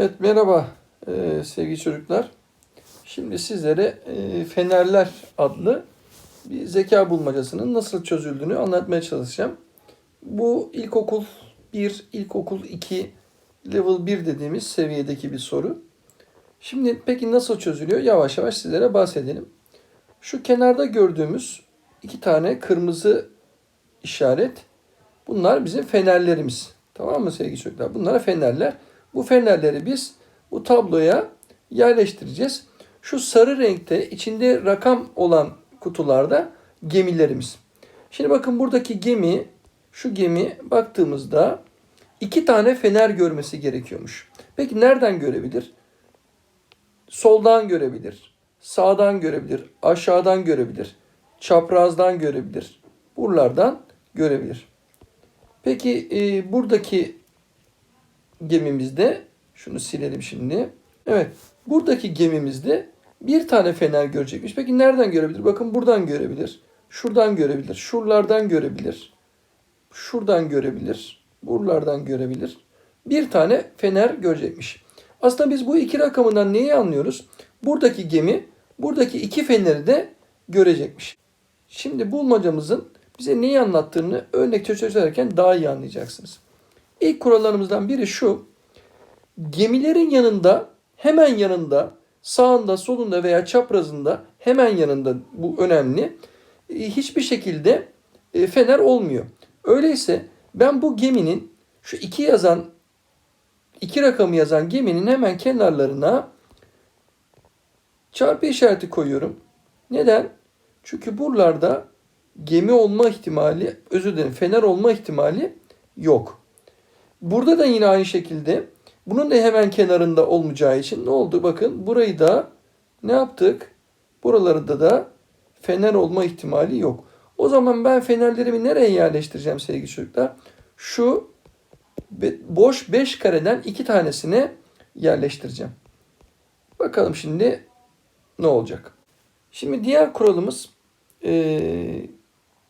Evet merhaba e, sevgili çocuklar. Şimdi sizlere e, Fenerler adlı bir zeka bulmacasının nasıl çözüldüğünü anlatmaya çalışacağım. Bu ilkokul 1, ilkokul 2, level 1 dediğimiz seviyedeki bir soru. Şimdi peki nasıl çözülüyor? Yavaş yavaş sizlere bahsedelim. Şu kenarda gördüğümüz iki tane kırmızı işaret. Bunlar bizim fenerlerimiz. Tamam mı sevgili çocuklar? Bunlara fenerler. Bu fenerleri biz bu tabloya yerleştireceğiz. Şu sarı renkte içinde rakam olan kutularda gemilerimiz. Şimdi bakın buradaki gemi, şu gemi baktığımızda iki tane fener görmesi gerekiyormuş. Peki nereden görebilir? Soldan görebilir, sağdan görebilir, aşağıdan görebilir, çaprazdan görebilir, buralardan görebilir. Peki e, buradaki gemimizde şunu silelim şimdi. Evet. Buradaki gemimizde bir tane fener görecekmiş. Peki nereden görebilir? Bakın buradan görebilir. Şuradan görebilir. Şuralardan görebilir. Şuradan görebilir. Buralardan görebilir. Bir tane fener görecekmiş. Aslında biz bu iki rakamından neyi anlıyoruz? Buradaki gemi buradaki iki feneri de görecekmiş. Şimdi bulmacamızın bize neyi anlattığını örnek çözerken daha iyi anlayacaksınız. İlk kurallarımızdan biri şu. Gemilerin yanında, hemen yanında, sağında, solunda veya çaprazında hemen yanında bu önemli. e, Hiçbir şekilde e, fener olmuyor. Öyleyse ben bu geminin şu iki yazan iki rakamı yazan geminin hemen kenarlarına çarpı işareti koyuyorum. Neden? Çünkü buralarda gemi olma ihtimali, özür dilerim fener olma ihtimali yok. Burada da yine aynı şekilde bunun da hemen kenarında olmayacağı için ne oldu? Bakın burayı da ne yaptık? Buralarda da fener olma ihtimali yok. O zaman ben fenerlerimi nereye yerleştireceğim sevgili çocuklar? Şu boş 5 kareden iki tanesine yerleştireceğim. Bakalım şimdi ne olacak? Şimdi diğer kuralımız eee,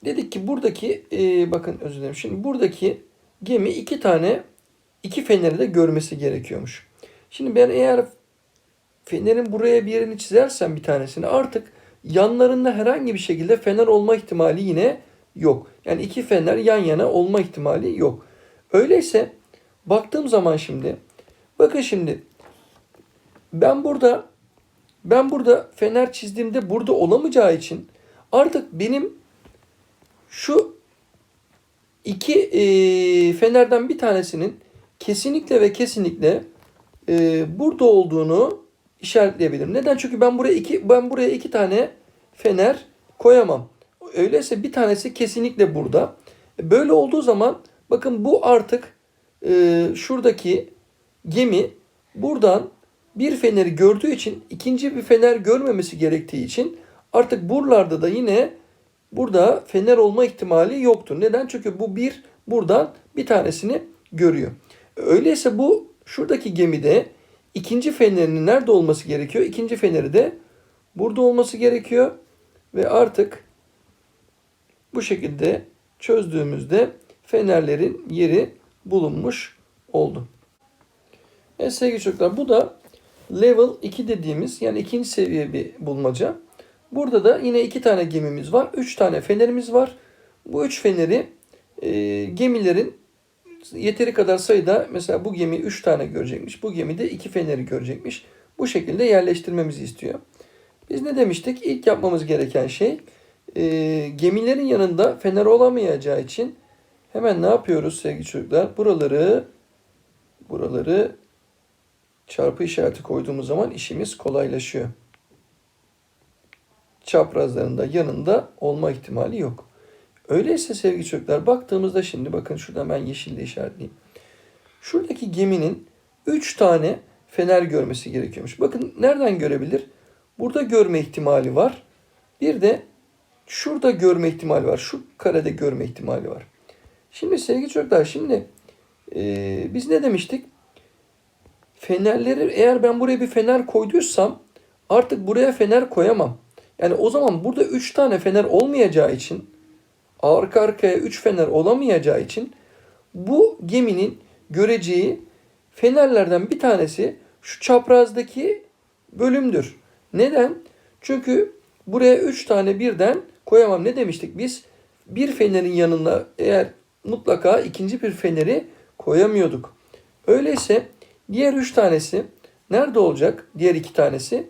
dedik ki buradaki eee, bakın özür dilerim. Şimdi buradaki gemi iki tane iki feneri de görmesi gerekiyormuş. Şimdi ben eğer fenerin buraya bir yerini çizersem bir tanesini artık yanlarında herhangi bir şekilde fener olma ihtimali yine yok. Yani iki fener yan yana olma ihtimali yok. Öyleyse baktığım zaman şimdi bakın şimdi ben burada ben burada fener çizdiğimde burada olamayacağı için artık benim şu iki e, fenerden bir tanesinin kesinlikle ve kesinlikle e, burada olduğunu işaretleyebilirim. Neden? Çünkü ben buraya iki ben buraya iki tane fener koyamam. Öyleyse bir tanesi kesinlikle burada. Böyle olduğu zaman bakın bu artık e, şuradaki gemi buradan bir feneri gördüğü için ikinci bir fener görmemesi gerektiği için artık buralarda da yine burada fener olma ihtimali yoktur. Neden? Çünkü bu bir buradan bir tanesini görüyor. Öyleyse bu şuradaki gemide ikinci fenerinin nerede olması gerekiyor? İkinci feneri de burada olması gerekiyor ve artık bu şekilde çözdüğümüzde fenerlerin yeri bulunmuş oldu. Evet sevgili çocuklar bu da level 2 dediğimiz yani ikinci seviye bir bulmaca. Burada da yine iki tane gemimiz var. Üç tane fenerimiz var. Bu üç feneri e, gemilerin yeteri kadar sayıda mesela bu gemi 3 tane görecekmiş. Bu gemi de 2 feneri görecekmiş. Bu şekilde yerleştirmemizi istiyor. Biz ne demiştik? İlk yapmamız gereken şey e, gemilerin yanında fener olamayacağı için hemen ne yapıyoruz sevgili çocuklar? Buraları buraları çarpı işareti koyduğumuz zaman işimiz kolaylaşıyor. Çaprazlarında yanında olma ihtimali yok. Öyleyse sevgili çocuklar baktığımızda şimdi bakın şurada ben yeşille işaretleyeyim. Şuradaki geminin 3 tane fener görmesi gerekiyormuş. Bakın nereden görebilir? Burada görme ihtimali var. Bir de şurada görme ihtimali var. Şu karede görme ihtimali var. Şimdi sevgili çocuklar şimdi e, biz ne demiştik? Fenerleri eğer ben buraya bir fener koyduysam artık buraya fener koyamam. Yani o zaman burada 3 tane fener olmayacağı için arka arkaya 3 fener olamayacağı için bu geminin göreceği fenerlerden bir tanesi şu çaprazdaki bölümdür. Neden? Çünkü buraya 3 tane birden koyamam. Ne demiştik biz? Bir fenerin yanına eğer mutlaka ikinci bir feneri koyamıyorduk. Öyleyse diğer 3 tanesi nerede olacak? Diğer 2 tanesi.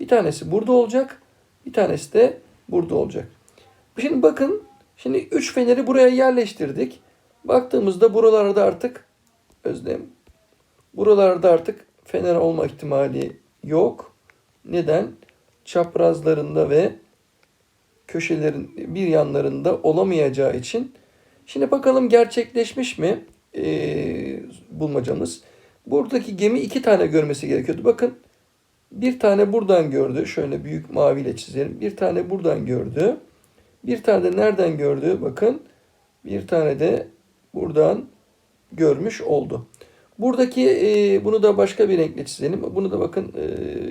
Bir tanesi burada olacak. Bir tanesi de burada olacak. Şimdi bakın. Şimdi 3 feneri buraya yerleştirdik. Baktığımızda buralarda artık Özlem buralarda artık fener olma ihtimali yok. Neden? Çaprazlarında ve köşelerin bir yanlarında olamayacağı için. Şimdi bakalım gerçekleşmiş mi ee, bulmacamız. Buradaki gemi iki tane görmesi gerekiyordu. Bakın bir tane buradan gördü. Şöyle büyük maviyle çizelim. Bir tane buradan gördü. Bir tane de nereden gördü? Bakın bir tane de buradan görmüş oldu. Buradaki e, bunu da başka bir renkle çizelim. Bunu da bakın e,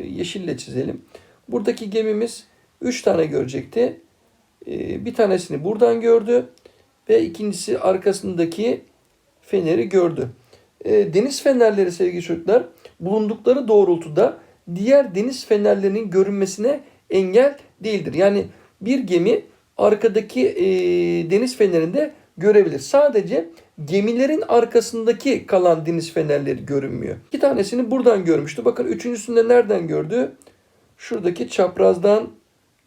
yeşille çizelim. Buradaki gemimiz 3 tane görecekti. E, bir tanesini buradan gördü ve ikincisi arkasındaki feneri gördü. E, deniz fenerleri sevgili çocuklar bulundukları doğrultuda diğer deniz fenerlerinin görünmesine engel değildir. Yani bir gemi arkadaki e, deniz fenerinde görebilir. Sadece gemilerin arkasındaki kalan deniz fenerleri görünmüyor. İki tanesini buradan görmüştü. Bakın üçüncüsünde nereden gördü? Şuradaki çaprazdan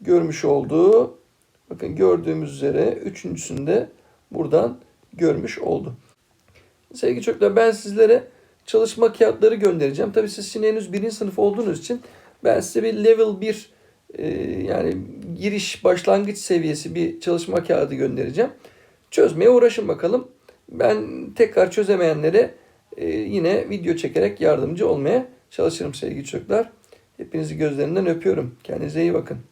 görmüş olduğu. Bakın gördüğümüz üzere üçüncüsünde buradan görmüş oldu. Sevgili çocuklar ben sizlere çalışma kağıtları göndereceğim. Tabii siz şimdi henüz birinci sınıf olduğunuz için ben size bir level 1 e, yani giriş başlangıç seviyesi bir çalışma kağıdı göndereceğim. Çözmeye uğraşın bakalım. Ben tekrar çözemeyenlere e, yine video çekerek yardımcı olmaya çalışırım sevgili çocuklar. Hepinizi gözlerinden öpüyorum. Kendinize iyi bakın.